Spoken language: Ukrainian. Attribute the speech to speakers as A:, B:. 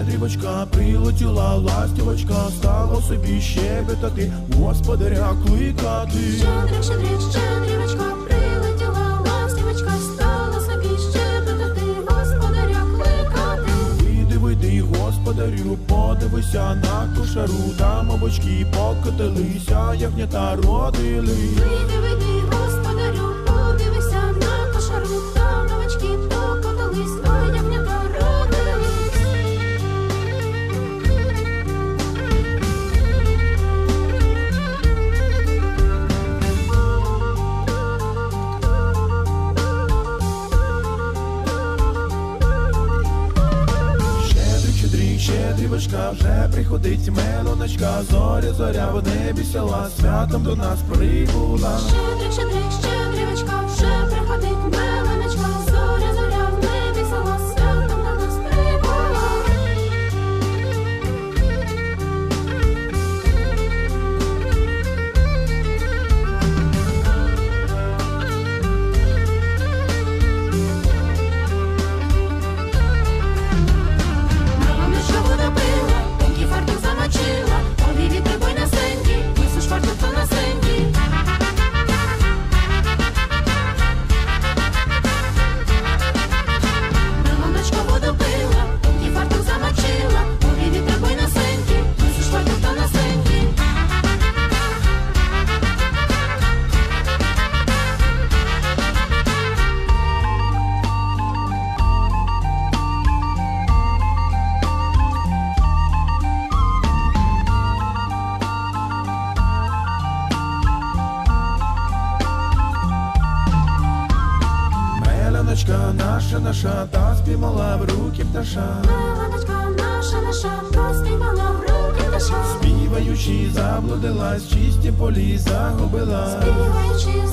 A: щедрівочка, прилетіла ластівочка, стало собі щебетати, господаря кликати.
B: Щедрик, щедрик, щедрівочка, прилетіла ластівочка, стала собі щебетати, господаря кликати.
A: Вийди, вийди, господарю, подивися на кошару, там овочки покотилися, ягнята родили.
B: Вийди, вийди,
A: щедрівочка, вже приходить мелоночка, зоря, зоря в небі села, святом до нас прибула.
B: Щедрик, щедрик, щедрівочка, вже приходить меланочка,
A: Меляночка наша, наша, та спіймала в руки пташа.
B: Меланочка наша, наша, спіймала в руки пташа.
A: Співаючи, заблудилась, чисті полі загубила.
B: Співаючи,